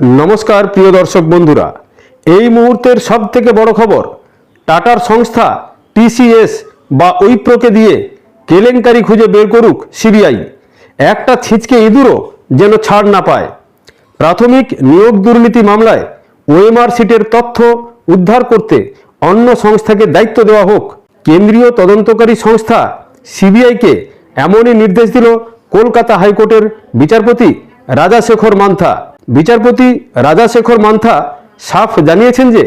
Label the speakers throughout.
Speaker 1: নমস্কার, প্রিয় দর্শক বন্ধুরা। এই মুহূর্তের সব থেকে বড় খবর, টাটার সংস্থা, টিসিএস বা উইপ্রোকে দিয়ে কেলেঙ্কারি খুঁজে বের করুক সিবিআই। একটা ছিচকে ইঁদুরও যেন ছাড় না পায়। প্রাথমিক নিয়োগ দুর্নীতি মামলায় ওএমআর সিটের তথ্য উদ্ধার করতে অন্য সংস্থাকে দায়িত্ব দেওয়া হোক। কেন্দ্রীয় তদন্তকারী সংস্থা সিবিআইকে এমনই নির্দেশ দিল কলকাতা হাইকোর্টের বিচারপতি রাজাশেখর মান্থা। বিচারপতি রাজাশেখর মান্থা সাফ জানিয়েছেন যে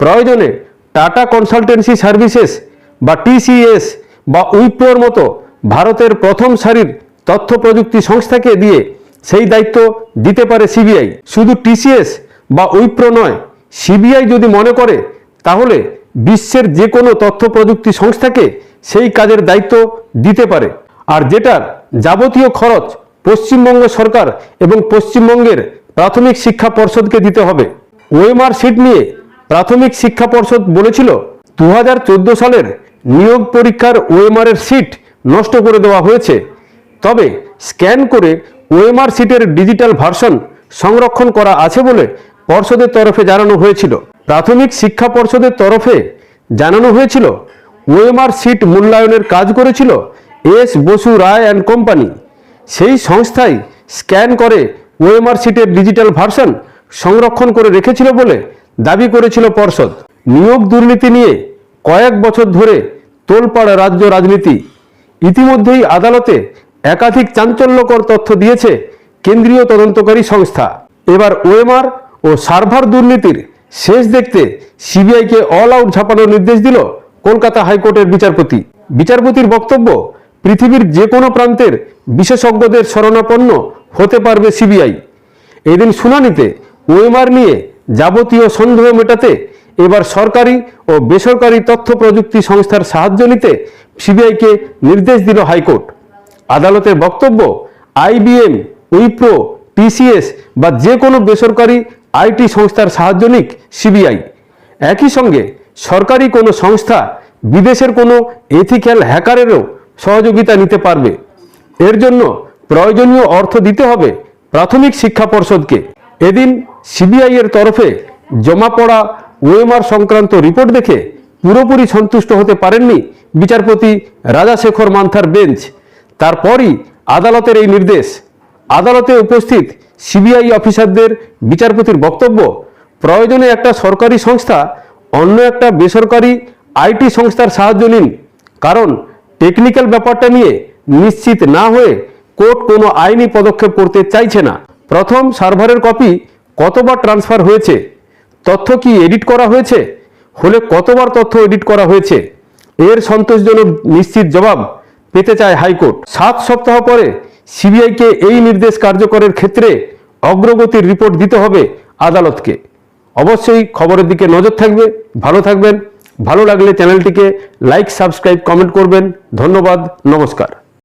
Speaker 1: প্রয়োজনে টাটা কনসালটেন্সি সার্ভিসেস বা টিসিএস বা উইপ্রোর মতো ভারতের প্রথম সারির তথ্য প্রযুক্তি সংস্থাকে দিয়ে সেই দায়িত্ব দিতে পারে সিবিআই। শুধু টিসিএস বা উইপ্রো নয়, সিবিআই যদি মনে করে, তাহলে বিশ্বের যে কোনো তথ্য প্রযুক্তি সংস্থাকে সেই কাজের দায়িত্ব দিতে পারে। আর যেটার যাবতীয় খরচ পশ্চিমবঙ্গ সরকার এবং পশ্চিমবঙ্গের প্রাথমিক শিক্ষা পর্ষদকে দিতে হবে। ওএমআর সিট নিয়ে প্রাথমিক শিক্ষা পর্ষদ বলেছিল দু হাজার চোদ্দ সালের নিয়োগ পরীক্ষার ওএমআর এর সিট নষ্ট করে দেওয়া হয়েছে। তবে স্ক্যান করে ওএমআর সিটের ডিজিটাল ভার্সন সংরক্ষণ করা আছে বলে পর্ষদের তরফে জানানো হয়েছিল। প্রাথমিক শিক্ষা পর্ষদের তরফে জানানো হয়েছিল ওএমআর সিট মূল্যায়নের কাজ করেছিল S Basu Roy and company. সেই সংস্থাই স্ক্যান করে ওএমআর সিটের ডিজিটাল ভার্সন সংরক্ষণ করে রেখেছিল বলে দাবি করেছিল পর্ষদ। নিয়োগ দুর্নীতি নিয়ে কয়েক বছর ধরে তোলপাড়া রাজ্য রাজনীতি। ইতিমধ্যেই আদালতে একাধিক চাঞ্চল্যকর তথ্য দিয়েছে কেন্দ্রীয় তদন্তকারী সংস্থা। এবার ওএমআর ও সার্ভার দুর্নীতির শেষ দেখতে সিবিআইকে অল আউট ঝাপানোর নির্দেশ দিল কলকাতা হাইকোর্টের বিচারপতি। বিচারপতির বক্তব্য পৃথিবীর যে কোনো প্রান্তের বিশেষজ্ঞদের শরণাপন্ন হতে পারবে সিবিআই। এদিন শুনানিতে ওএমআর নিয়ে যাবতীয় সন্দেহ মেটাতে এবার সরকারি ও বেসরকারি তথ্য প্রযুক্তি সংস্থার সাহায্য নিতে সিবিআইকে নির্দেশ দিল হাইকোর্ট। আদালতের বক্তব্য, আইবিএম, উইপ্রো, টিসিএস বা যে কোনো বেসরকারি আইটি সংস্থার সাহায্য নিক সিবিআই। একই সঙ্গে সরকারি কোনো সংস্থা বিদেশের কোনো এথিক্যাল হ্যাকারেরও সহযোগিতা নিতে পারবে। এর জন্য প্রয়োজনীয় অর্থ দিতে হবে প্রাথমিক শিক্ষা পর্ষদকে। এদিন সিবিআই এর তরফে জমা পড়া ওএমআর সংক্রান্ত রিপোর্ট দেখে পুরোপুরি সন্তুষ্ট হতে পারেননি বিচারপতি রাজাশেখর মান্থার বেঞ্চ। তারপরই আদালতের এই নির্দেশ। আদালতে উপস্থিত সিবিআই অফিসারদের বিচারপতির বক্তব্য, প্রয়োজনে একটা সরকারি সংস্থা, অন্য একটা বেসরকারি আইটি সংস্থার সাহায্য নিন। কারণ টেকনিক্যাল ব্যাপারটা নিয়ে নিশ্চিত না হয়ে কোর্ট কোনো আইনি পদক্ষেপ করতে চাইছে না। প্রথম সার্ভারের কপি কতবার ট্রান্সফার হয়েছে? তথ্য কি এডিট করা হয়েছে? হলে কতবার তথ্য এডিট করা হয়েছে? এর সন্তোষজনক নিশ্চিত জবাব পেতে চায় হাইকোর্ট। সাত সপ্তাহ পরে সিবিআইকে এই নির্দেশ কার্যকরের ক্ষেত্রে অগ্রগতির রিপোর্ট দিতে হবে আদালতকে। অবশ্যই খবরের দিকে নজর থাকবে। ভালো থাকবেন। ভালো লাগলে চ্যানেলটিকে লাইক, সাবস্ক্রাইব, কমেন্ট করবেন। ধন্যবাদ। নমস্কার।